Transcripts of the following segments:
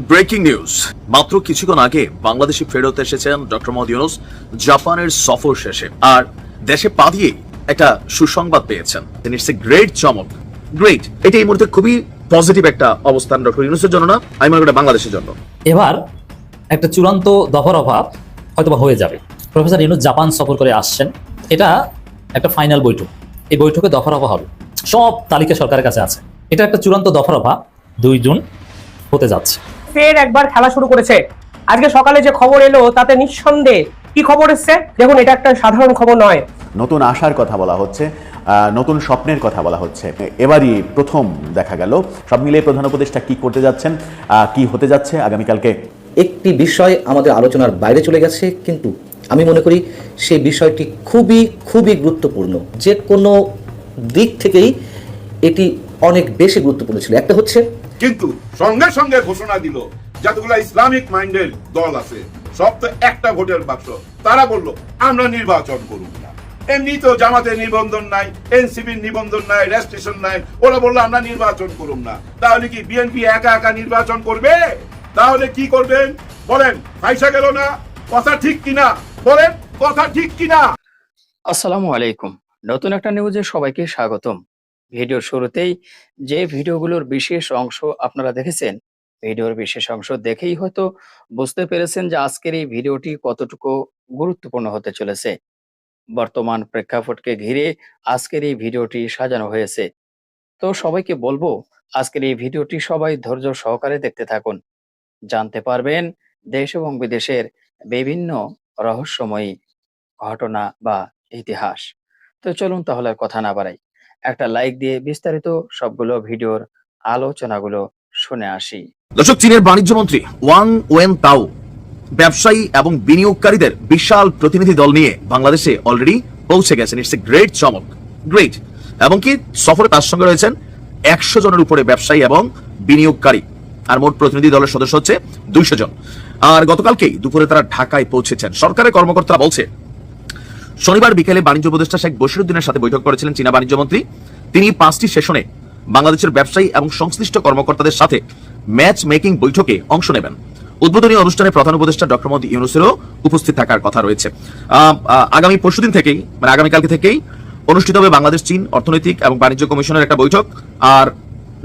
Breaking news. মাত্র কিছুক্ষণ আগে বাংলাদেশে ফেরত এসেছেন ডক্টর মোহাম্মদ ইউনুস, জাপানের সফর শেষে। আর দেশে পা দিয়ে একটা সুসংবাদ পেয়েছেন। ইটস এ গ্রেট চমক গ্রেট এটা এই মুহূর্তে খুবই পজিটিভ একটা অবস্থান ডক্টর ইউনুসের জন্য না, আমি মনে করি বাংলাদেশের জন্য। এবার একটা চূড়ান্ত দফার অভাব হয়তোবা হয়ে যাবে। প্রফেসর ইউনুস জাপান সফর করে আসছেন। এটা একটা ফাইনাল বৈঠক। এই বৈঠকে দফার অভাব হবে। সব তালিকা সরকারের কাছে আছে। এটা একটা চূড়ান্ত দফার অভাব। দুই জুন হতে যাচ্ছে। ফের একবার খেলা শুরু করেছে। আজকে সকালে যে খবর এলো তাতে নিঃসন্দেহে কি খবর এসছে? দেখুন এটা একটা সাধারণ খবর নয়। নতুন আশার কথা বলা হচ্ছে নতুন স্বপ্নের কথা বলা হচ্ছে। এবারই প্রথম দেখা গেল। সব মিলিয়ে প্রধান উপদেষ্টা কি করতে যাচ্ছেন কি হতে যাচ্ছে আগামীকালকে? একটি বিষয় আমাদের আলোচনার বাইরে চলে গেছে কিন্তু আমি মনে করি সেই বিষয়টি খুবই খুবই গুরুত্বপূর্ণ। যে কোনো দিক থেকেই এটি অনেক বেশি গুরুত্বপূর্ণ ছিল। একটা হচ্ছে কিন্তু সঙ্গে সঙ্গে ঘোষণা দিল, যতগুলো ইসলামিক মাইন্ডের দল আছে, সব তো একটা ভোটের বাক্স। তারা বলল, আমরা নির্বাচন করব না। এমনি তো জামাতের নিবন্ধন নাই, এনসিপির নিবন্ধন নাই, রেজিস্ট্রেশন নাই। ওরা বলল, আমরা নির্বাচন করুন না। তাহলে কি বিএনপি একা একা নির্বাচন করবে? তাহলে কি করবেন? বলেন ফাইসা গেল না? কথা ঠিক কিনা? বলেন, কথা ঠিক কিনা? আসসালামু আলাইকুম। নতুন একটা নিউজে সবাইকে স্বাগতম। ভিডিওর শুরুতেই যে ভিডিওগুলোর বিশেষ অংশ আপনারা দেখেছেন, ভিডিওর বিশেষ অংশ দেখেই হয়তো বুঝতে পেরেছেন যে আজকের এই ভিডিওটি কতটুকু গুরুত্বপূর্ণ হতে চলেছে। বর্তমান প্রেক্ষাপটকে ঘিরে আজকের এই ভিডিওটি সাজানো হয়েছে। তো সবাইকে বলব, আজকের এই ভিডিওটি সবাই ধৈর্য সহকারে দেখতে থাকুন। জানতে পারবেন দেশ এবং বিদেশের বিভিন্ন রহস্যময়ী ঘটনা বা ইতিহাস। তো চলুন তাহলে কথা না বাড়াই। একটা লাইক দিয়ে বিস্তারিত সবগুলো ভিডিওর আলোচনাগুলো শুনে আসি। দর্শক, চীনের বাণিজ্য মন্ত্রী ওয়াং ওয়েন তাও ব্যবসায়ী এবং বিনিয়োগকারীদের বিশাল প্রতিনিধি দল নিয়ে বাংলাদেশে অলরেডি পৌঁছে গেছেন। ইটস এ গ্রেট চমক গ্রেট এবং কি, সফরে তার সঙ্গে রয়েছেন একশো জনের উপরে ব্যবসায়ী এবং বিনিয়োগকারী। আর মোট প্রতিনিধি দলের সদস্য হচ্ছে দুইশো জন। আর গতকালকেই দুপুরে তারা ঢাকায় পৌঁছেছেন। সরকারের কর্মকর্তারা বলছে শনিবার বিকেলে বাণিজ্য উপদেষ্টা শেখ বশিরুদ্দিনের সাথে বৈঠক করেছিলেন চীনা বাণিজ্য মন্ত্রী। তিনি পাঁচটি সেশনে বাংলাদেশের ব্যবসায়ী এবং সংশ্লিষ্ট কর্মকর্তাদের সাথে ম্যাচ মেকিং বৈঠকে অংশ নেবেন। উদ্বোধনী অনুষ্ঠানে প্রধান উপদেষ্টা ডক্টর মোদী ইউনুসেরও উপস্থিত থাকার কথা রয়েছে। আগামী পরশুদিন থেকেই মানে আগামীকালকে থেকেই অনুষ্ঠিত হবে বাংলাদেশ, চীন অর্থনৈতিক এবং বাণিজ্য কমিশনের একটা বৈঠক। আর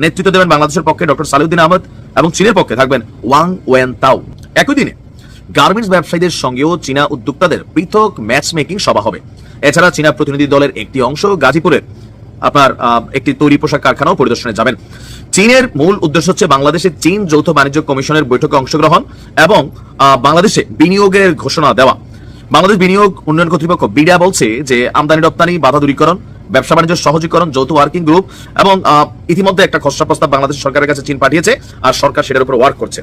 নেতৃত্ব দেবেন বাংলাদেশের পক্ষে ডক্টর সালিউদ্দিন আহমদ এবং চীনের পক্ষে থাকবেন ওয়াং ওয়েন তাও। একই দিনে গার্মেন্টস ব্যবসায়ীদের সঙ্গেও চীনা উদ্যোক্তাদের পৃথক ম্যাচ মেকিং সভা হবে। এছাড়া চীনা প্রতিনিধি দলের একটি অংশ গাজীপুরের, আপনার একটি তৈরি পোশাক কারখানাও পরিদর্শনে যাবেন। চীনের মূল উদ্দেশ্য হচ্ছে বাংলাদেশে চীন যৌথ বাণিজ্য কমিশনের বৈঠকে অংশগ্রহণ এবং বাংলাদেশে বিনিয়োগের ঘোষণা দেওয়া। বাংলাদেশ বিনিয়োগ উন্নয়ন কর্তৃপক্ষ বিডা বলছে যে, আমদানি, রপ্তানি, বাধা দূরীকরণ, ব্যবসা বাণিজ্য সহজীকরণ, যৌথ ওয়ার্কিং গ্রুপ এবং ইতিমধ্যে একটা খসড়া প্রস্তাব বাংলাদেশ সরকারের কাছে চীন পাঠিয়েছে আর সরকার সেটার উপর ওয়ার্ক করছে।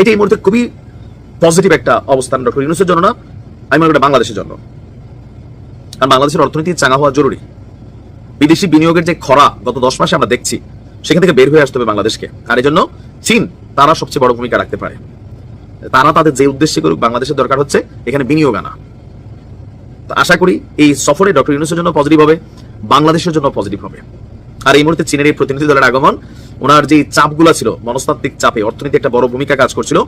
এটি এই মুহূর্তে খুবই পজিটিভ একটা অবস্থান ডক্টর ইউনুসের জন্য না, আমি মনে করি বাংলাদেশের জন্য। কারণ বাংলাদেশের অর্থনীতি চাঙা হওয়া জরুরি। বিদেশি বিনিয়োগের যে খরা গত দশ মাসে আমরা দেখছি, সেখান থেকে বের হয়ে আসতে হবে বাংলাদেশকে। আর এই জন্য চীন, তারা সবচেয়ে বড় ভূমিকা রাখতে পারে। তারা তাদের যে উদ্দেশ্যে করুক, বাংলাদেশের দরকার হচ্ছে এখানে বিনিয়োগ আনা। তো আশা করি এই সফরে ডক্টর ইউনুসের জন্য পজিটিভ হবে, বাংলাদেশের জন্য পজিটিভ হবে। আর এই মুহূর্তে চীনের এই প্রতিনিধি দলের আগমন, ওনার যে চাপগুলো ছিল, মনস্তাত্ত্বিক চাপে অর্থনীতি একটা বড় ভূমিকা কাজ করছিল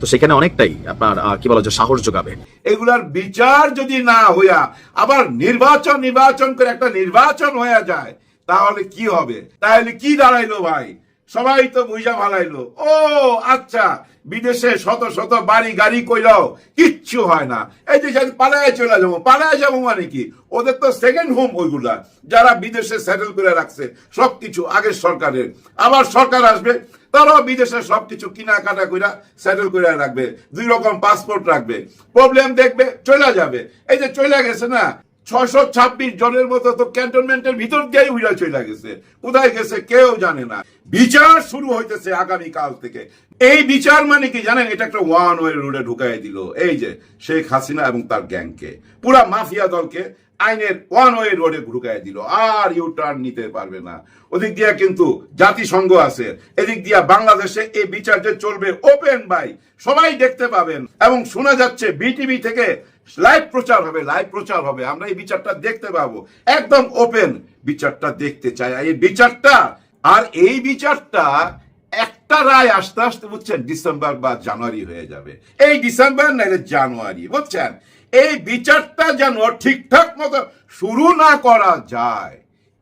তো সেখানে অনেকটাই আপনার কি বলা যায়, সাহস যোগাবে। এগুলার বিচার যদি না হইয়া, আবার নির্বাচন নির্বাচন করে একটা নির্বাচন হয়ে যায়, তাহলে কি হবে? তাহলে কি দাঁড়াইলো ভাই? সবাই তো বুঝা ভালাইলো। ও আচ্ছা বিদেশে শত শত বাড়ি গাড়ি কইলাও কিচ্ছু হয় না। এই যে পালায় চলে যাব পালায় যাব মানে কি? ওদের তো সেকেন্ড হোম ওইগুলা, যারা বিদেশে সেটেল করে রাখছে, সবকিছু আগের সরকারের। আবার সরকার আসবে, তারাও বিদেশে সবকিছু কিনাকাটা কইরা সেটেল করে রাখবে, দুই রকম পাসপোর্ট রাখবে। প্রবলেম দেখবে চলে যাবে। এই যে চলে গেছে না ছয়শো ছাব্বিশ জনের মতো তো ক্যান্টনমেন্টের ভিতর দিয়েই চলে গেছে। কোথায় গেছে কেউ জানে না। বিচার শুরু হইতেছে থেকে। এই বিচার মানে কি জানেন? এটা একটা ওয়ান ওয়ে রোডে ঢুকাই দিল। এই যে শেখ হাসিনা এবং তার গ্যাংকে। পুরা মাফিয়া দলকে আইনের ওয়ান ওয়ে রোডে ঢুকাই দিল। আর ইউ টার্ন নিতে পারবে না। ওদিক দিয়া কিন্তু জাতিসংঘ আছে। এদিক দিয়া বাংলাদেশে এই বিচার যে চলবে ওপেন বাই সবাই দেখতে পাবেন। এবং শোনা যাচ্ছে বিটিভি থেকে লাইভ প্রচার হবে লাইভ প্রচার হবে। আমরা এই বিচারটা দেখতে পাবো। একদম ওপেন বিচারটা দেখতে চাই। এই বিচারটা, আর এই বিচারটা একটা রায় আসতে আসতে, বুঝছেন, ডিসেম্বর বা জানুয়ারি হয়ে যাবে। এই ডিসেম্বর নাইলে জানুয়ারি, বুঝছেন? এই বিচারটা যেন ঠিকঠাক মতো শুরু না করা যায়।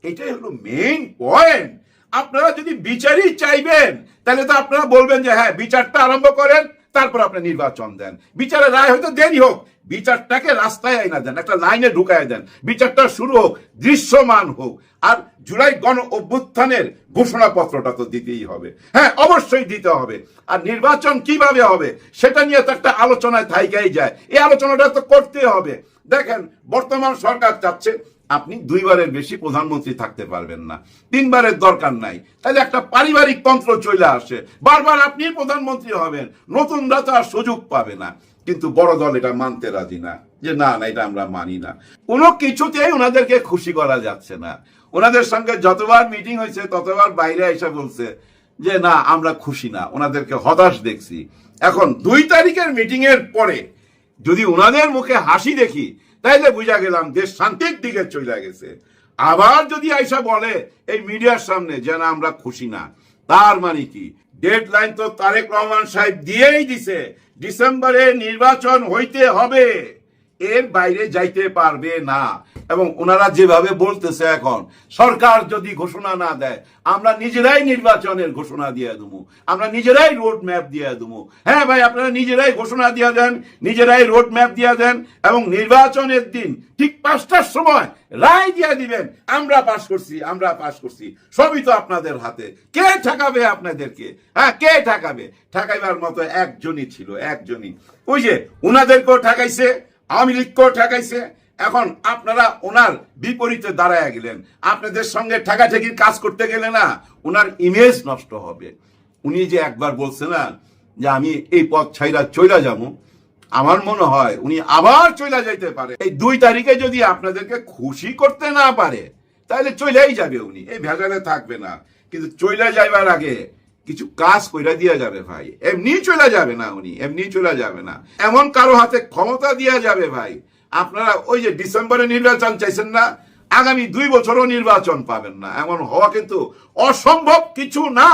এটাই হলো মেইন পয়েন্ট আপনারা যদি বিচারই চাইবেন, তাহলে তো আপনারা বলবেন যে হ্যাঁ বিচারটা আরম্ভ করেন। তারপর আপনি নির্বাচন দেন। বিচারের রায় হয়তো দেরি হোক, বিচারটাকে রাস্তায় আইনা দেন, একটা লাইনে ঢুকায় দেন। বিচারটা শুরু হোক, দৃশ্যমান হোক। আর জুলাই গণ অভ্যুত্থানের ঘোষণাপত্রটা তো দিতেই হবে। হ্যাঁ অবশ্যই দিতে হবে। আর নির্বাচন কীভাবে হবে, সেটা নিয়ে তো একটা আলোচনায় থাইকাই যায়। এই আলোচনাটা তো করতে হবে। দেখেন, বর্তমান সরকার চাচ্ছে আপনি দুইবারের বেশি প্রধানমন্ত্রী থাকতে পারবেন না। তিনবারের দরকার নাই। তাহলে একটা পারিবারিক তন্ত্র চলে আসে। বারবার আপনি প্রধানমন্ত্রী হবেন, নতুনরা তো আর সুযোগ পাবে না। কিন্তু বড় দল এটা মানতে রাজি না, যে না না, এটা আমরা মানি না। কোনো কিছুতেই ওনাদেরকে খুশি করা যাচ্ছে না। ওনাদের সঙ্গে যতবার মিটিং হয়েছে, ততবার বাইরে এসে বলছে যে, না, আমরা খুশি না। ওনাদেরকে হতাশ দেখছি। এখন দুই তারিখের মিটিং এর পরে যদি ওনাদের মুখে হাসি দেখি তাইলে বুঝা গেলাম দেশ শান্তির দিকে চলে গেছে। আবার যদি আইসা বলে, এই মিডিয়ার সামনে যেন আমরা খুশি না। তার মানে কি? ডেড লাইন তো তারেক রহমান সাহেব দিয়েই দিছে। ডিসেম্বরে নির্বাচন হইতে হবে। এর বাইরে যাইতে পারবে না। এবং ওনারা যেভাবে বলতেছে এখন, সরকার যদি ঘোষণা না দেয়, আমরা নিজেরাই নির্বাচনের ঘোষণা দিয়ে দেবো। আমরা নিজেরাই রোড ম্যাপ দিয়ে দেবো। হ্যাঁ ভাই, আপনারা নিজেরাই ঘোষণা দিয়ে দেন, নিজেরাই রোড ম্যাপ দিয়ে দেন এবং নির্বাচনের দিন ঠিক পাঁচটার সময় রায় দিয়ে দিবেন, আমরা পাশ করছি, আমরা পাশ করছি। সবই তো আপনাদের হাতে। কে ঠেকাবে আপনাদেরকে? হ্যাঁ কে ঠেকাবে? ঠেকাইবার মতো একজনই ছিল, একজনই। ওই যে, উনাদেরকেও ঠেকাইছে, আওয়ামী লীগকেও ঠেকাইছে এখন আপনারা ওনার বিপরীতে দাঁড়ায় গেলেন। আপনাদের সঙ্গে ঠেকাঠেকির কাজ করতে গেলে না, ওনার ইমেজ নষ্ট হবে। উনি যে একবার বলছে না যে আমি এই পথ ছাইরা চইলা যাব, আমার মনে হয় উনি আবার চইলা যাইতে পারে। এই দুই তারিখে যদি আপনাদেরকে খুশি করতে না পারে, তাহলে চইলাই যাবে উনি। এই ভেজালে থাকবে না। কিন্তু চইলা যাইবার আগে কিছু কাজ কইরা দিয়া যাবে ভাই। এমনি চলে যাবে না উনি, এমনি চলে যাবে না। এমন কারও হাতে ক্ষমতা দিয়া যাবে ভাই। আপনারা ওই যে ডিসেম্বরে নির্বাচন চাইছেন না, আগামী দুই বছরও নির্বাচন পাবেন না। এমন হওয়া কিন্তু অসম্ভব কিছু না।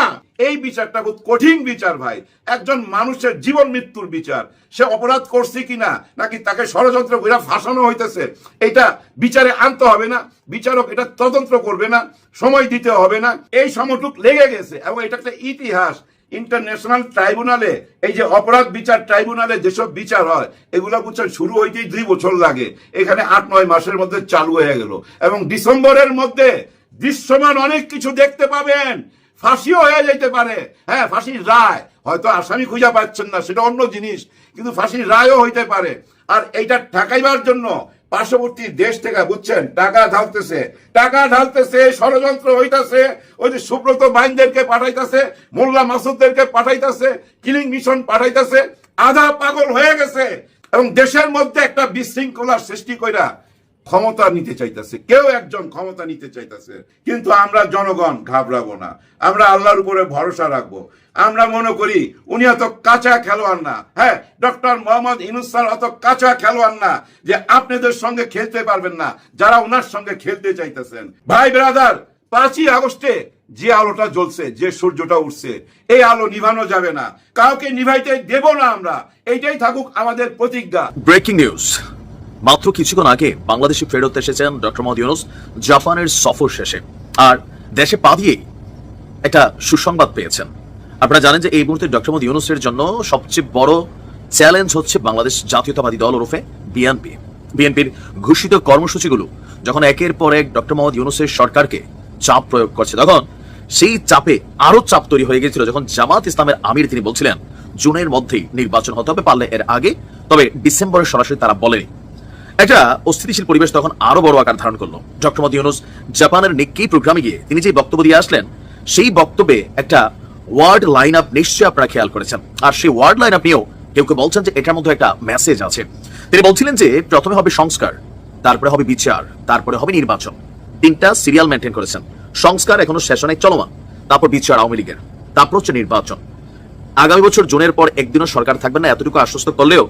এই বিচারটা খুব কঠিন বিচার ভাই। একজন মানুষের জীবন মৃত্যুর বিচার। সে অপরাধ করছে কিনা, নাকি তাকে ষড়যন্ত্র করে ফাঁসানো হইতেছে, এটা বিচারে আনতে হবে না। বিচারক এটা তদন্ত করবে না, সময় দিতে হবে না। এই সময়টুক লেগে গেছে, এবং এটা একটা ইতিহাস ইন্টারন্যাশনাল ট্রাইব্যুনালে, এই যে অপরাধ বিচার ট্রাইব্যুনালে যেসব বিচার হয়, এগুলো বুঝছেন, শুরু হইতেই দুই বছর লাগে। এখানে আট, নয় মাসের মধ্যে চালু হয়ে গেল। এবং ডিসেম্বরের মধ্যে দৃশ্যমান অনেক কিছু দেখতে পাবেন। ফাঁসিও হয়ে যেতে পারে। হ্যাঁ ফাঁসির রায়। হয়তো আসামি খুঁজে পাচ্ছেন না, সেটা অন্য জিনিস, কিন্তু ফাঁসির রায়ও হইতে পারে। আর এইটা ঠেকাইবার জন্য পার্শ্ববর্তী দেশ থেকে, বুঝছেন? টাকা ঢালতেছে। টাকা ঢালতেছে, ষড়যন্ত্র হইতাছে, ওই যে সুব্রত বাইনদেরকে পাঠাইতেছে, মোল্লা মাসুদদেরকে পাঠাইতেছে, কিলিং মিশন পাঠাইতেছে, আধা পাগল হয়ে গেছে। এবং দেশের মধ্যে একটা বিশৃঙ্খলার সৃষ্টি কইরা ক্ষমতা নিতে চাইতেছে। কেউ একজন ক্ষমতা নিতে চাইতেছে। কিন্তু আমরা জনগণ ঘাবড়াবো না। আমরা আল্লাহর উপরে ভরসা রাখব। আমরা মনে করি, উনি অত কাঁচা খেলোয়াড় না। হ্যাঁ ডক্টর মোহাম্মদ ইনুস স্যার অত কাঁচা খেলোয়াড় না যে আপনাদের সঙ্গে খেলতে পারবেন না, যারা ওনার সঙ্গে খেলতে চাইতেছেন। ভাই, ব্রাদার, পাঁচই আগস্টে যে আলোটা জ্বলছে, যে সূর্যটা উঠছে, এই আলো নিভানো যাবে না। কাউকে নিভাইতে দেব না আমরা। এইটাই থাকুক আমাদের প্রতিজ্ঞা। Breaking news. মাত্র কিছুক্ষণ আগে বাংলাদেশে ফেরত এসেছেন ডক্টর মোহাম্মদ ইউনুস, জাপানের সফর শেষে। আর দেশে পা দিয়েই একটা সুসংবাদ পেয়েছেন। আপনারা জানেন যে এই মুহূর্তে ডক্টর মোহাম্মদ ইউনুসের জন্য সবচেয়ে বড় চ্যালেঞ্জ হচ্ছে বাংলাদেশ জাতীয়তাবাদী দল ওরফে বিএনপি। বিএনপির ঘোষিত কর্মসূচিগুলো যখন একের পর এক ডক্টর মোহাম্মদ ইউনুসের সরকারকে চাপ প্রয়োগ করছে, তখন সেই চাপে আরও চাপ তৈরি হয়ে গেছিল যখন জামাত ইসলামের আমির তিনি বলছিলেন, জুনের মধ্যেই নির্বাচন হতে হবে, পারলে এর আগে। তবে ডিসেম্বরে সরাসরি তারা বলেনি। একটা অস্থিতিশীল পরিবেশ তখন আরও বড় আকার ধারণ করল। ডক্টর ইউনুস জাপানের নিক্কি প্রোগ্রামে গিয়ে তিনি যে বক্তব্য দিয়ে আসলেন, সেই বক্তব্যে একটা ওয়ার্ড লাইন আপ নিশ্চয়ই আপনারা খেয়াল করেছেন। আর সেই ওয়ার্ড লাইন আপ নিয়েও কেউ কেউ বলছেন যে এটার মধ্যে একটা মেসেজ আছে। তিনি বলছিলেন যে প্রথমে হবে সংস্কার, তারপরে হবে বিচার, তারপরে হবে নির্বাচন। তিনটা সিরিয়াল মেনটেন করেছেন। সংস্কার এখনও সেশনে চলমান। তারপর বিচার আওয়ামী লীগের। তারপর হচ্ছে নির্বাচন। আগামী বছর জুনের পর একদিনও সরকার থাকবে না, এতটুকু আশ্বস্ত করলেও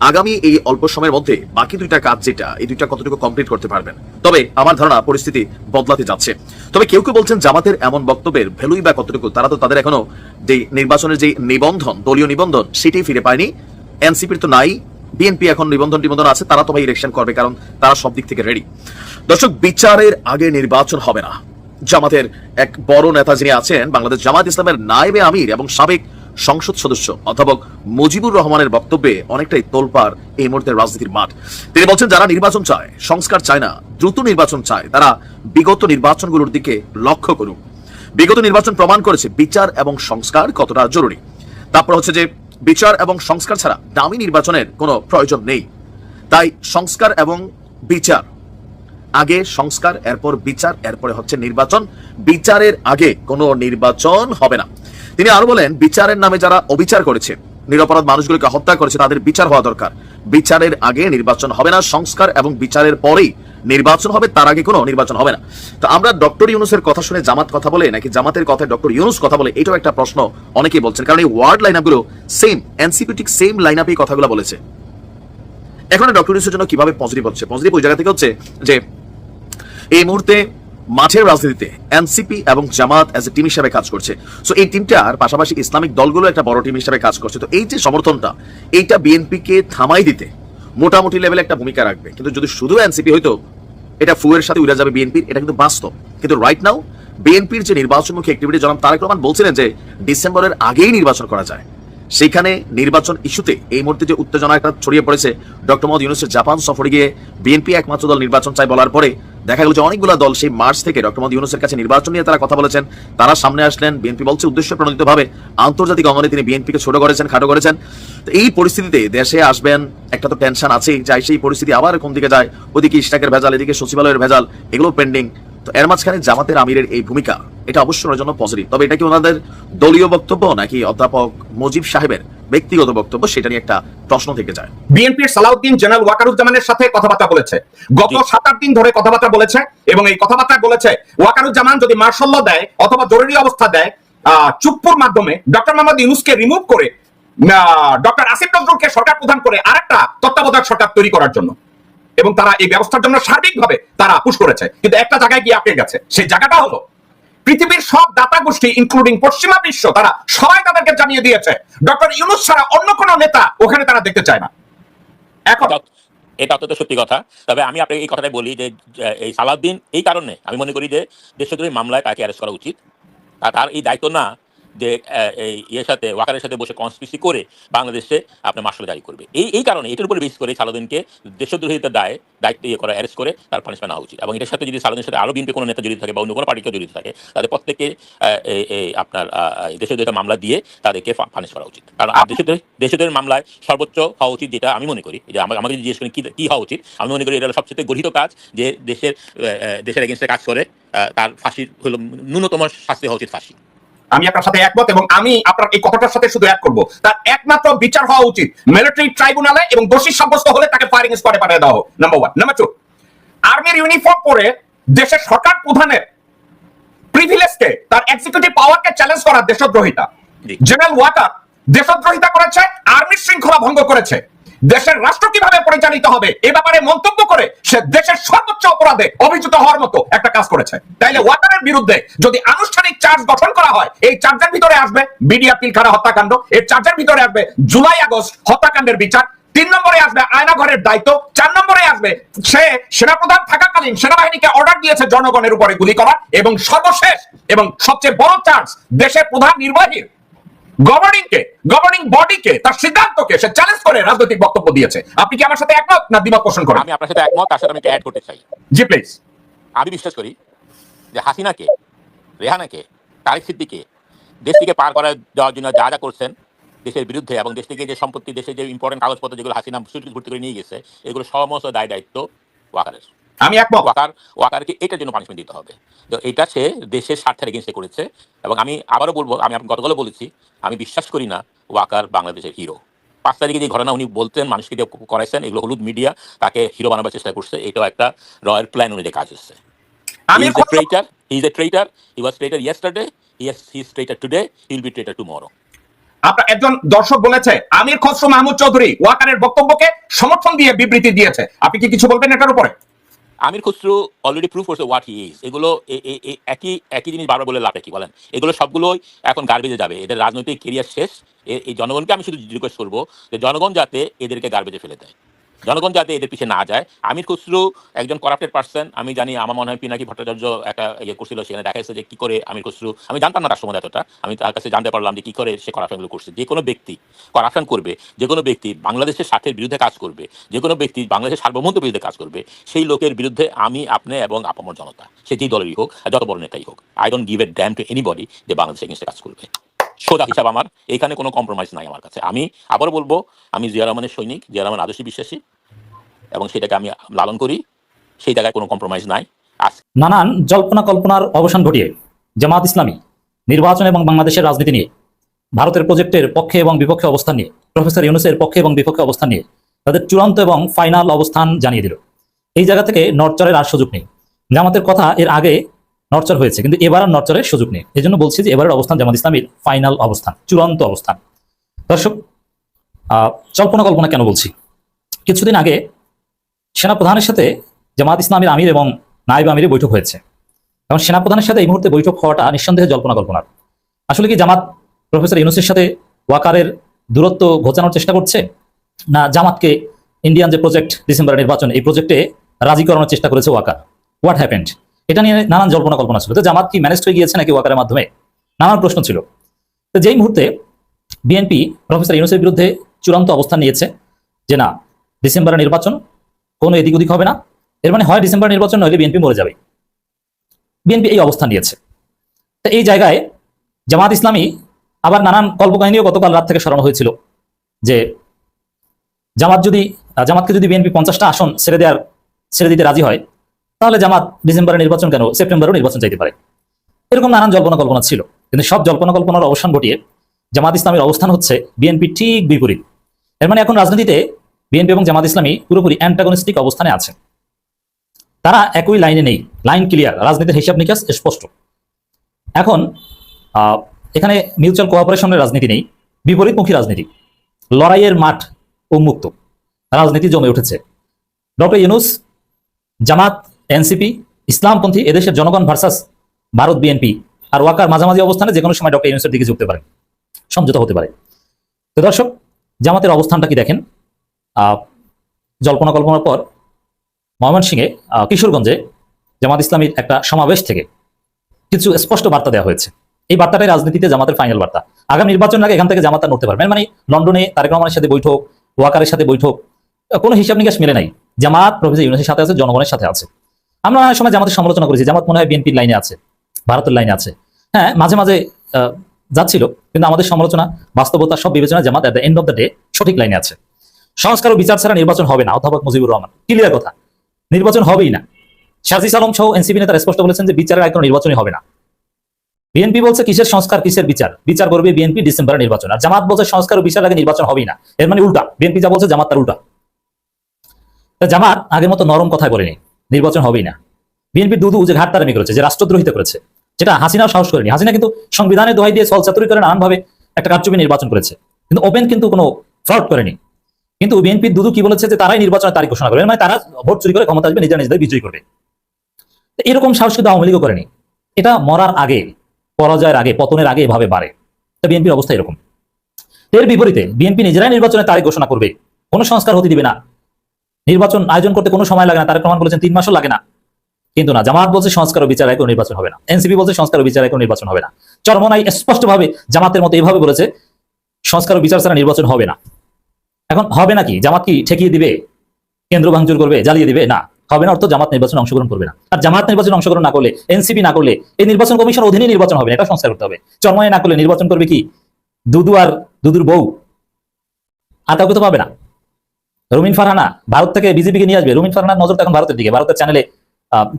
আগামী এই অল্প সময়ের মধ্যে বাকি দুইটা কাজ যেটা, এই দুইটা কতটুকু কমপ্লিট করতে পারবেন? তবে আমার ধারণা পরিস্থিতি বদলাতে যাচ্ছে। তবে কেউ কেউ বলছেন জামাতের এমন বক্তব্যের ভ্যালুই বা কতটুকু, তারা তো তাদের এখনও যে নির্বাচনের যে নিবন্ধন, দলীয় নিবন্ধন, সেটাই ফিরে পায়নি। এনসিপির তো নাই, বিএনপি এখন নিবন্ধন নিবন্ধন আছে, তারা তো ভাই ইলেকশন করবে, কারণ তারা সব দিক থেকে রেডি দর্শক, বিচারের আগে নির্বাচন হবে না। জামাতের এক বড় নেতা যিনি আছেন, বাংলাদেশ জামাত ইসলামের নায়েবে আমির এবং সাবেক সংসদ সদস্য অধ্যাপক মুজিবুর রহমানের বক্তব্যে অনেকটাই তোলপার এই মুহূর্তের রাজনীতির মাঠ। তিনি বলছেন, যারা নির্বাচন চায়, সংস্কার চায় না, দ্রুত নির্বাচন চায়, তারা বিগত নির্বাচনগুলোর দিকে লক্ষ্য করুক। বিগত নির্বাচন প্রমাণ করেছে বিচার এবং সংস্কার কতটা জরুরি। তারপর হচ্ছে যে, বিচার এবং সংস্কার ছাড়া দামি নির্বাচনের কোনো প্রয়োজন নেই। তাই সংস্কার এবং বিচার আগে সংস্কার, এরপর বিচার, এরপরে হচ্ছে নির্বাচন। বিচারের আগে কোনো নির্বাচন হবে না। তিনি আরও বলেন, বিচারের নামে যারা অবিচার করেছে, নিরপরাধ মানুষগুলোকে হত্যা করেছে, তাদের বিচার হওয়া দরকার। বিচারের আগে নির্বাচন হবে না, সংস্কার এবং বিচারের পরেই নির্বাচন হবে, তার আগে কোনো নির্বাচন হবে না। তো আমরা ডক্টর ইউনুসের কথা শুনে জামাত কথা বলে, নাকি জামাতের কথা, ডক্টর ইউনুস কথা বলে, এটাও একটা প্রশ্ন অনেকেই বলছেন, কারণ এই ওয়ার্ড লাইন আপগুলো সেম এনসিপি ঠিক সেম লাইন আপে কথাগুলো বলেছে। এখন ডক্টর ইউনুসের জন্য কীভাবে পজিটিভ হচ্ছে? পজিটিভ ওই জায়গা থেকে হচ্ছে যে এই মুহূর্তে মাঠের রাজনীতিতে এনসিপি এবং জামাত অ্যাজ এ টিম হিসাবে কাজ করছে। সো এই টিমটার পাশাপাশি ইসলামিক দলগুলো একটা বড় টিম হিসাবে কাজ করছে। তো এই যে সমর্থনটা, এইটা বিএনপিকে থামাই দিতে মোটামুটি লেভেলে একটা ভূমিকা রাখবে। কিন্তু যদি শুধু এনসিপি হইতো, এটা ফুয়ের সাথে উড়ে যাবে বিএনপির এটা কিন্তু বাস্তব। কিন্তু রাইট নাও বিএনপির যে নির্বাচনমুখী অ্যাক্টিভিটি জনাব তারেক রহমান বলছিলেন যে ডিসেম্বরের আগেই নির্বাচন করা যায়। সেখানে নির্বাচন ইস্যুতে এই মুহূর্তে যে উত্তেজনা একটা ছড়িয়ে পড়েছে, ডক্টর মোহাম্মদ ইউনুসের জাপান সফরে গিয়ে বিএনপি একমাত্র দল নির্বাচন চাই বলার পরে দেখা গেল যে অনেকগুলো দল সেই মার্চ থেকে ডক্টর মোহাম্মদ ইউনুসের কাছে নির্বাচন নিয়ে তারা কথা বলেছেন। তারা সামনে আসলেন, বিএনপি বলছে উদ্দেশ্য প্রণোদিতভাবে আন্তর্জাতিক অঙ্গনে তিনি বিএনপিকে ছোট করেছেন, খাটো করেছেন। তো এই পরিস্থিতিতে দেশে আসবেন, একটা তো টেনশন আছেই, যাই সেই পরিস্থিতি আবার কোন দিকে যায়, ওদিকে ইস্টাকের ভেজাল, এদিকে সচিবালয়ের ভেজাল, এগুলো পেন্ডিং তো এর মাঝখানে জামাতের আমিরের এই ভূমিকা, এটা অবশ্যই জন্য পজিটিভ তবে এটা কি ওনাদের দলীয় বক্তব্য নাকি অধ্যাপক মুজিব সাহেবের? ব্যক্তিগত বক্তব্য সেটা নিয়ে একটা প্রশ্ন থেকে যায়। বিএনপির সালাউদ্দিন জেনারেল ওয়াকারুজ্জামানের সাথে কথাবার্তা বলেছে। গত সাত আট দিন ধরে কথাবার্তা বলেছে এবং এই কথাবার্তা বলেছে ওয়াকারুজ্জামান যদি মার্শাল ল দেয় অথবা জরুরি অবস্থা দেয় চুপ্পুর মাধ্যমে ডক্টর মোহাম্মদ ইউনুসকে রিমুভ করে ডক্টর আসিফ নজরুলকে সরকার প্রধান করে আরেকটা তত্ত্বাবধায়ক সরকার তৈরি করার জন্য। এবং তারা এই ব্যবস্থার জন্য সার্বিকভাবে তারা পুশ করেছে। কিন্তু একটা জায়গায় গিয়ে আটকে গেছে। সেই জায়গাটা হলো পৃথিবীর সব দাতা গোষ্ঠী ইনক্লুডিং পশ্চিমা বিশ্ব, তারা সবাই তাদেরকে জানিয়ে দিয়েছে। ডক্টর ইউনুস ছাড়া অন্য কোনো নেতা ওখানে তারা দেখতে চায় না। এখন এটা- অত্যন্ত সত্যি কথা। তবে আমি আপনাকে এই কথাটাই বলি যে এই সালাউদ্দিন এই কারণে আমি মনে করি যে দেশদ্রোহী মামলায় তাকে অ্যারেস্ট করা উচিত তার এই দায়িত্ব না যে ইয়ের সাথে ওয়াকারের সাথে বসে কনস্পিসি করে বাংলাদেশে আপনার মার্শাল জারি করবে। এই এই কারণে এটার উপরে বেশ করে সালাউদ্দিনকে দেশদ্রোহিতার দায় দায়িত্ব ইয়ে করা অ্যারেস্ট করে তার পানিশমেন্ট নেওয়া উচিত। এবং এটার সাথে যদি সালাউদ্দিনের সাথে আরও বিএনপি কোনো নেতা জড়িত থাকে বা অন্য কোনো পার্টিকে জড়িত থাকে তাদের প্রত্যেককে আপনার দেশদ্রোহিতার মামলা দিয়ে তাদেরকে পানিশ করা উচিত। কারণ দেশদ্রোহী দেশদ্রোহের মামলায় সর্বোচ্চ হওয়া উচিত যেটা আমি মনে করি যে আমা- আমাকে জিজ্ঞেস করেন কি কি হওয়া উচিত আমি মনে করি এটা হলো সবচেয়ে গঠিত কাজ যে দেশের দেশের এগেনস্টে কাজ করে তার ফাঁসির হলো ন্যূনতম শাস্তি হওয়া উচিত ফাঁসি। আমি আপনার সাথে একমত এবং আমি আপনার এই কথাটার সাথে শুধু এক করব। তার একমাত্র বিচার হওয়া উচিত। মিলিটারি ট্রাইব্যুনালে এবং দোষী সাব্যস্ত হলে তাকে ফায়ারিং স্কোয়াডে পাঠিয়ে দেওয়া হোক। নাম্বার ওয়ান নাম্বার টু আর্মির ইউনিফর্ম পরে দেশের সরকার প্রধানের প্রিভিলেজকে তার এক্সিকিউটিভ পাওয়ারকে চ্যালেঞ্জ করার দেশদ্রোহিতা জেনারেল ওয়াকার দেশদ্রোহিতা করেছে আর্মির শৃঙ্খলা ভঙ্গ করেছে। দেশের রাষ্ট্র কীভাবে পরিচালিত হবে এ ব্যাপারে মন্তব্য করে সে দেশের সর্বোচ্চ অপরাধে অভিযুক্ত হওয়ার মতো একটা কাজ করেছে। তাইলে ওয়াকারের বিরুদ্ধে যদি আনুষ্ঠানিক চার্জ গঠন করা হয়, এই চার্জের ভিতরে আসবে বিডিয়া পিলখানা হত্যাকাণ্ড, এর চার্জের ভিতরে আসবে জুলাই আগস্ট হত্যাকাণ্ডের বিচার, তিন নম্বরে আসবে আয়নাঘরের দায়িত্ব, চার নম্বরে আসবে সে সেনাপ্রধান থাকাকালীন সেনাবাহিনীকে অর্ডার দিয়েছে জনগণের উপরে গুলি করার এবং সর্বশেষ এবং সবচেয়ে বড় চার্জ দেশের প্রধান নির্বাহীর গভর্নিং কে গভর্নিং বডিকে তার সিদ্ধান্তকে সে চ্যালেঞ্জ করে রাজনৈতিক বক্তব্য দিয়েছে। আপনি কি আমার সাথে একমত না দ্বিমত পোষণ করেন? আমি আপনার সাথে একমত তার সাথে আমি অ্যাড করতে চাই। জি প্লিজ আমি বিশ্বাস করি যে হাসিনাকে রেহানাকে তারিক সিদ্দিকে দেশ থেকে পার করা দেওয়ার জন্য যা যা করছেন দেশের বিরুদ্ধে এবং দেশ থেকে যে সম্পত্তি দেশের যে ইম্পর্টেন্ট কাগজপত্র যেগুলো হাসিনা ভর্তি করে নিয়ে গেছে এগুলো সমস্ত দায় দায়িত্ব ওয়াকারের। আমি একমত ওয়াকার ওয়াকারকে এটার জন্য পানিশমেন্ট দিতে হবে তো এটা সে দেশের স্বার্থের এগেন্সে করেছে এবং আমি আবারও বলব আমি গতকালও বলেছি আমি বিশ্বাস করি না ওয়াকার বাংলাদেশের হিরো পাঁচ তারিখে যে ঘটনা উনি বলতেন মানুষকে যে করাইছেন এগুলো হলুদ মিডিয়া তাকে হিরো বানাবার চেষ্টা করছে এটাও একটা রয়্যাল প্ল্যান অনুযায়ী কাজ হচ্ছে আমি. He is a traitor. He was traitor yesterday. Yes, he is traitor today. He will be traitor tomorrow. আপনার একজন দর্শক বলেছে আমির খসরু মাহমুদ চৌধুরী ওয়াকারের বক্তব্যকে সমর্থন দিয়ে বিবৃতি দিয়েছে আপনি কি কিছু বলবেন এটার উপরে আমির খুসরু অলরেডি প্রুফ করছে হোয়াট ইজ এগুলো একই একই জিনিস বারবার বলে লাভে কি বলেন? এগুলো সবগুলোই এখন গার্বেজে যাবে। এদের রাজনৈতিক কেরিয়ার শেষ। এই জনগণকে আমি শুধু রিকোয়েস্ট করব যে জনগণ যাতে এদেরকে গার্বেজে ফেলে দেয়। জনগণ যাতে এদের পিছিয়ে না যায়। আমির খসরু একজন করাপ্টেড পার্সন আমি জানি আমার মনে হয় পিনাকি ভট্টাচার্য একটা ইয়ে করছিল, সেখানে দেখা যাচ্ছে যে কি করে আমির খসরু, আমি জানতাম না তার এতটা, আমি তার কাছে জানতে পারলাম যে কি করে সে করাপশনগুলো করছে। যে কোনো ব্যক্তি করাপশন করবে, যে কোনো ব্যক্তি বাংলাদেশের স্বার্থের বিরুদ্ধে কাজ করবে, যে কোনো ব্যক্তি বাংলাদেশের সার্বভৌমত্বের বিরুদ্ধে কাজ করবে, সেই লোকের বিরুদ্ধে আমি, আপনি এবং আপামর জনতা, সে যেই দলেরই হোক যত বড় নেতাই হোক I don't give a damn to anybody যে বাংলাদেশ এগেন্স্টে কাজ করবে। সোজা হিসাব আমার, এখানে কোনো কম্প্রোমাইজ নাই আমার কাছে। আমি আবারও বলব, আমি জিয়া রহমানের সৈনিক, জিয়া রহমান আদর্শে বিশ্বাসী এবং সেটাকে আমি লালন করি, সেই জায়গায় কোনো কম্প্রোমাইজ নাই। নানান জল্পনা কল্পনার অবসান ঘটিয়ে জামাত ইসলামী, নির্বাচন এবং বাংলাদেশের রাজনীতি নিয়ে, ভারতের প্রজেক্টের পক্ষে এবং বিপক্ষে অবস্থান নিয়ে, প্রফেসর ইউনুসের পক্ষে এবং বিপক্ষে অবস্থান নিয়ে তাদের চূড়ান্ত এবং ফাইনাল অবস্থান জানিয়ে দিল। এই জায়গা থেকে নরচরের আর সুযোগ নেই। জামাতের কথা এর আগে নরচর হয়েছে, কিন্তু এবার আর নরচরের সুযোগ নেই। এই জন্য বলছি যে এবারের অবস্থান জামাত ইসলামীর ফাইনাল অবস্থান, চূড়ান্ত অবস্থান। দর্শক জল্পনা কল্পনা কেন বলছি? কিছুদিন আগে সেনাপ্রধানের সাথে জামাত ইসলামের আমির এবং নাইব আমিরের বৈঠক হয়েছে। এবং সেনাপ্রধানের সাথে এই মুহূর্তে বৈঠক হওয়াটা নিঃসন্দেহে জল্পনা কল্পনার আসলে কি জামাত প্রফেসর ইউনুসের সাথে ওয়াকারের দূরত্ব ঘোচানোর চেষ্টা করছে? না জামাতকে ইন্ডিয়ান যে প্রজেক্ট ডিসেম্বরের নির্বাচন, এই প্রজেক্টে রাজি করানোর চেষ্টা করেছে ওয়াকার। হোয়াট হ্যাপেন্ড এটা নিয়ে নানান জল্পনা কল্পনা ছিল। তো জামাত কি ম্যানেজ হয়ে গিয়েছে নাকি ওয়াকারের মাধ্যমে? নানান প্রশ্ন ছিল। তো যেই মুহূর্তে বিএনপি প্রফেসর ইউনুসের বিরুদ্ধে চূড়ান্ত অবস্থান নিয়েছে যে না, ডিসেম্বরের নির্বাচন কোনো এদিক ওদিক হবে না। এর মানে হয় ডিসেম্বর নির্বাচন নইলে বিএনপি মরে যাবে। বিএনপি এই অবস্থান নিয়েছে। তো এই জায়গায় জামাত ইসলামী আবার নানান কল্পকাহিনীও গতকাল রাত থেকে সরানো হয়েছিল যে জামাত যদি, জামাতকে যদি বিএনপি পঞ্চাশটা আসন ছেড়ে দেওয়ার ছেড়ে দিতে রাজি হয়, তাহলে জামাত ডিসেম্বরের নির্বাচন কেন সেপ্টেম্বরেও নির্বাচন চাইতে পারে? এরকম নানান জল্পনা কল্পনা ছিল। কিন্তু সব জল্পনা কল্পনার অবসান ঘটিয়ে জামাত ইসলামের অবস্থান হচ্ছে বিএনপি ঠিক বিপরীত। এর মানে এখন রাজনীতিতে বিএনপি এবং জামাত ইসলামী পুরোপুরি অ্যান্টাগনিস্টিক অবস্থানে আছে। তারা একই লাইনে নেই। লাইন ক্লিয়ার রাজনীতির হিসাব নিকাশ স্পষ্ট। এখন এখানে মিউচুয়াল কোঅপারেশনের রাজনীতি নেই, বিপরীতমুখী রাজনীতি। লড়াইয়ের মাঠ উন্মুক্ত। রাজনীতি জমে উঠেছে। ডক্টর ইউনুস, জামাত এনসিপি ইসলামপন্থী, এদেশের জনগণ ভার্সাস ভারত বিএনপি আর ওয়াকার মাঝামাঝি অবস্থানে যে কোনো সময় ডক্টর ইউনুসের দিকে ঝুঁকতে পারে। সমঝোতা হতে পারে। তো দর্শক, জামাতের অবস্থানটা কি দেখেন? জল্পনা কল্পনার পর ময়মনসিংহে কিশোরগঞ্জে জামাত ইসলামীর একটা সমাবেশ থেকে কিছু স্পষ্ট বার্তা দেওয়া হয়েছে। এই বার্তাটাই রাজনীতিতে জামাতের ফাইনাল বার্তা। আগামী নির্বাচন আগে এখান থেকে জামাতা নড়তে পারবে মানে লন্ডনে তারেক রহমানের সাথে বৈঠক, ওয়াকারের সাথে বৈঠক, কোনো হিসাব নিকাশ মেলে নাই। জামাত, প্রফেসর ইউনুসের সাথে আছে, জনগণের সাথে আছে। আমরা অনেক সময় জামাতের সমালোচনা করেছি। জামাত মনে হয় বিএনপির লাইনে আছে, ভারতের লাইনে আছে। হ্যাঁ মাঝে মাঝে যাচ্ছিল, কিন্তু আমাদের সমালোচনা, বাস্তবতা সব বিবেচনা Jamaat at the end of the day সঠিক লাইনে আছে। সংস্কার ও বিচার ছাড়া নির্বাচন হবে না, অধ্যাপক মুজিবুর রহমান। ক্লিয়ার কথা। নির্বাচন হবেই না। শাজিস আলম সহ এনসিপি নেতারা স্পষ্ট বলেছেন যে বিচারের আগে কোনো নির্বাচনই হবে না। বিএনপি বলছে কিসের সংস্কার, কিসের বিচার? বিচার করবে বিএনপি ডিসেম্বরের নির্বাচন। আর জামাত বলছে সংস্কার ও বিচার আগে নির্বাচন হবেই না। এর মানে উল্টা। বিএনপি যা বলছে জামাত তার উল্টা। জামাত আগের মতো নরম কথায় বলেনি। নির্বাচন হবেই না। বিএনপি দুদু যে ঘাট তারামি করেছে, যে রাষ্ট্রদ্রোহিতা করেছে। যেটা হাসিনাও সাহস করেনি। হাসিনা কিন্তু সংবিধানের দোহাই দিয়ে সল চাতুরি করে নানানভাবে একটা কারচুপি নির্বাচন করেছে। কিন্তু ওপেন কিন্তু কোনো ফ্রড করেনি। কিন্তু বিএনপি দুদু কি বলেছে যে তারাই নির্বাচনের তারিখ ঘোষণা করবে? মানে তারা ভোট চুরি করে ক্ষমতা আসবে, নিজেরা নিজেদের বিজয়ী করবে। এরকম সাহস কিন্তু আওয়ামী লীগও করেনি। এটা মরার আগে, পরাজয়ের আগে, পতনের আগে এভাবে বাড়ে। তা বিএনপির অবস্থা এরকম। এর বিপরীতে, বিএনপি নিজেরাই নির্বাচনের তারিখ ঘোষণা করবে। কোনো সংস্কার হতে দিবে না। নির্বাচন আয়োজন করতে কোনো সময় লাগে না। তারেক রহমান বলেছেন তিন মাসও লাগে না। কিন্তু না, জামাত বলছে সংস্কার ও বিচারে কোনো নির্বাচন হবে না। এনসিপি বলছে সংস্কার ও বিচারে কোনো নির্বাচন হবে না। চরমনাই স্পষ্টভাবে জামাতের মতো এভাবে বলেছে, সংস্কার ও বিচার ছাড়া নির্বাচন হবে না। এখন হবে নাকি? জামাত কি ঠেকিয়ে দিবে? কেন্দ্র ভাঙচুর করবে? জ্বালিয়ে দিবে? না। হবে না অর্থ জামাত নির্বাচন অংশগ্রহণ করবে না। আর জামাত নির্বাচন অংশগ্রহণ না করলে, এনসিপি না করলে, এই নির্বাচন কমিশন অধীনে নির্বাচন হবে এটা সংস্কার করতে হবে। চরমনাই না করলে নির্বাচন করবে কি? দুদু আর দুদুর বউ। আর কাউকে তো পাবে না। রুমিন ফারহানা, ভারত থেকে বিজেপিকে নিয়ে আসবে। রুমিন ফারহানার নজর এখন ভারতের দিকে। ভারতের চ্যানেলে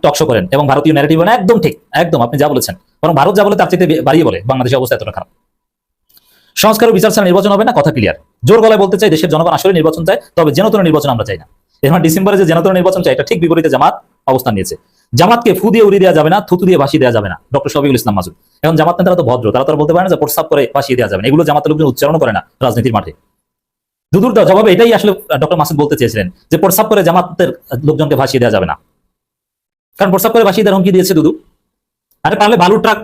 টকশো করেন এবং ভারতীয় ন্যারেটিভ না একদম ঠিক, একদম আপনি যা বলেছেন। বরং ভারত যা বলে তার চাইতে বাড়িয়ে বলে। বাংলাদেশের অবস্থা এতটা খারাপ। সংস্কার ও বিচার ছাড়া নির্বাচন হবে না? কথা ক্লিয়ার জোর গলায় বলতে চাই, দেশের জনগণ আসলে নির্বাচন চায়, তবে জেনতন নির্বাচন আমরা চাই না। এখন ডিসেম্বরে যে জেনতন নির্বাচন চাই, এটা ঠিক বিপরীতে জামাত অবস্থান নিয়েছে। জামাতকে ফু দিয়ে উড়িয়ে দেওয়া যাবে না, থুতু দিয়ে ভাসিয়ে দেওয়া যাবে না, ডক্টর শফিকুল ইসলাম মাসুদ। এখন জামাত নেতারা তো ভদ্র, তারা তো বলতে পারে না যে প্রস্তাব করে ভাসিয়ে দেওয়া যাবে না। এগুলো জামাতের লোকজন উচ্চারণ করে না রাজনীতির মাঠে। দুদুর জবাবে এটাই আসলে ডক্টর মাসুদ বলতে চেয়েছিলেন যে প্রস্তাব করে জামাতের লোকজনকে ভাসিয়ে দেওয়া যাবে না। কারণ প্রস্তাব করে ভাসিয়ে দেওয়ার হুমকি দিয়েছে দুদু। আরে পারলে বালুর ট্রাক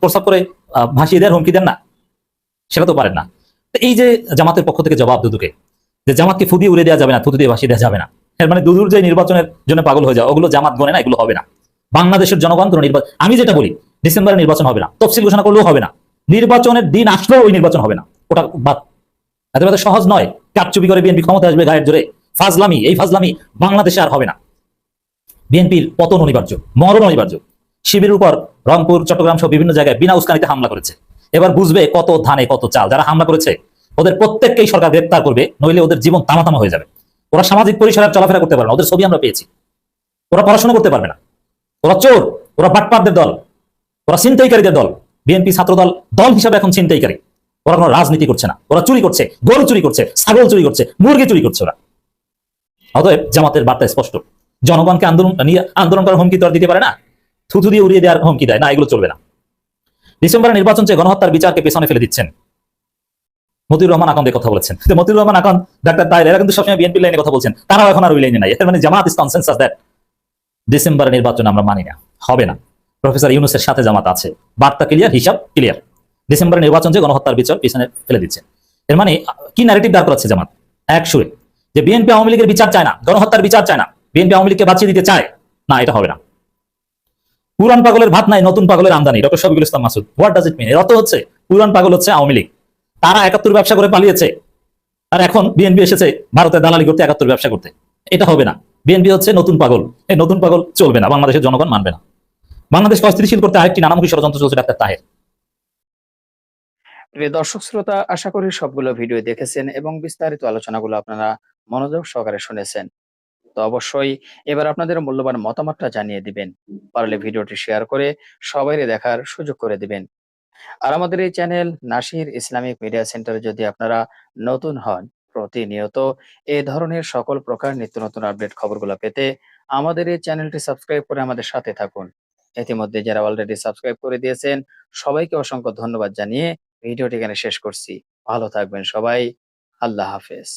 প্রস্তাব করে ভাসিয়ে দেওয়ার হুমকি দেন না। সেটা তো পারেন না। এই যে জামাতের পক্ষ থেকে জবাব দুদুকে, যে জামাতকে ফুদিয়ে উড়ে দেওয়া যাবে না থুতু দিয়ে ভাসিয়ে দেওয়া যাবে না। এর মানে দুদুর যে নির্বাচনের জন্য পাগল হয়ে যাও ওগুলো জামাত গনে না, এগুলো হবে না। বাংলাদেশের জনগণ কোনো নির্বাচন আমি যেটা বলি ডিসেম্বরে নির্বাচন হবে না, তফসিল ঘোষণা করলেও হবে না। নির্বাচনের দিন আসলেও ওই নির্বাচন হবে না, ওটা বাদ। এত এত সহজ নয়, কারচুপি করে বিএনপি ক্ষমতা আসবে গায়ের জোরে। ফাজলামি, এই ফাজলামি বাংলাদেশে আর হবে না। বিএনপির পতন অনিবার্য, মরণ অনিবার্য। শিবিরের উপর রংপুর, চট্টগ্রাম সহ বিভিন্ন জায়গায় বিনা উস্কানিতে হামলা করেছে। এবার বুঝবে কত ধানে কত চাল, যারা হামলা করেছে ওদের প্রত্যেককেই সরকার গ্রেপ্তার করবে, নইলে ওদের জীবন তামাতামা হয়ে যাবে। ওরা সামাজিক পরিসরে চলাফেরা করতে পারবে না, ওদের ছবি আমরা পেয়েছি। ওরা পড়াশোনা করতে পারবে না। ওরা চোর, ওরা বাটপারদের দল, ওরা ছিনতাইকারীদের দল, বিএনপি ছাত্র দল দল হিসাবে এখন ছিনতাইকারী। ওরা কোনো রাজনীতি করছে না। ওরা চুরি করছে, গরু চুরি করছে, ছাগল চুরি করছে, মুরগি চুরি করছে ওরা। অতএব জামাতের বার্তা স্পষ্ট। জনগণকে আন্দোলন নিয়ে আন্দোলন করার হুমকি তো দিতে পারে না। থুথু দিয়ে উড়িয়ে দেওয়ার হুমকি দেয়। না, এগুলো চলবে না। ডিসেম্বরে নির্বাচন চেয়ে গণহত্যার বিচারকে পেছনে ফেলে দিচ্ছেন মতিউর রহমান আকন্দের কথা বলেছেন। মতিউর রহমান আকন ডাক্তার তাইর, এরা কিন্তু সবসময় বিএনপি লাইনে কথা বলছেন। তারাও এখন আর ওই লাইনে নাই। এর মানে জামাত ইস কনসেন্সাস দ্যাট ডিসেম্বরের নির্বাচন আমরা মানি না। হবে না। প্রফেসর ইউনুসের সাথে জামাত আছে। বার্তা ক্লিয়ার হিসাব ক্লিয়ার ডিসেম্বরের নির্বাচন যে গণহত্যার বিচার পিছনে ফেলে দিচ্ছে। এর মানে কি ন্যারেটিভ দাঁড় করাচ্ছে জামাত? এক সুরে। যে বিএনপি আওয়ামী লীগের বিচার চায় না, গণহত্যার বিচার চায় না। বিএনপি আওয়ামী লীগকে বাঁচিয়ে দিতে চায়? না, এটা হবে না। পুরান পাগলের ভাত নাই, নতুন পাগলের আমদানি। Doctor Shafiqul Islam Masud what does it mean এর অর্থ হচ্ছে, পুরান পাগল হচ্ছে আওয়ামী লীগ। তারা একাত্তর ব্যবসা করে পালিয়েছে। আর এখন বিএনপি এসেছে ভারতে দালালি করতে একাত্তর ব্যবসা করতে। এটা হবে না। বিএনপি হচ্ছে নতুন পাগল। এই নতুন পাগল চলবে না। বাংলাদেশের জনগণ মানবে না। বাংলাদেশ অস্থিতিশীল করতে আরেকটি নানামুখী ষড়যন্ত্র চলছে ডাক্তার তাহের। প্রিয় দর্শক, শ্রোতা, আশা করি সবগুলো ভিডিও দেখেছেন এবং বিস্তারিত আলোচনাগুলো আপনারা মনোযোগ সহকারে শুনেছেন। তো অবশ্যই এবার আপনাদের মূল্যবান মতামতটা জানিয়ে দিবেন। পারলে ভিডিওটি শেয়ার করে সবাই দেখার সুযোগ করে দিবেন। আর আমাদের এই চ্যানেল নাসির ইসলামিক মিডিয়া সেন্টারে যদি আপনারা নতুন হন, প্রতিনিয়ত এই ধরনের সকল প্রকার নিত্য নতুন আপডেট খবরগুলো পেতে আমাদের এই চ্যানেলটি সাবস্ক্রাইব করে আমাদের সাথে থাকুন। ইতিমধ্যে যারা অলরেডি সাবস্ক্রাইব করে দিয়েছেন, সবাইকে অসংখ্য ধন্যবাদ জানিয়ে ভিডিওটি এখানে শেষ করছি। ভালো থাকবেন সবাই। আল্লাহ হাফেজ।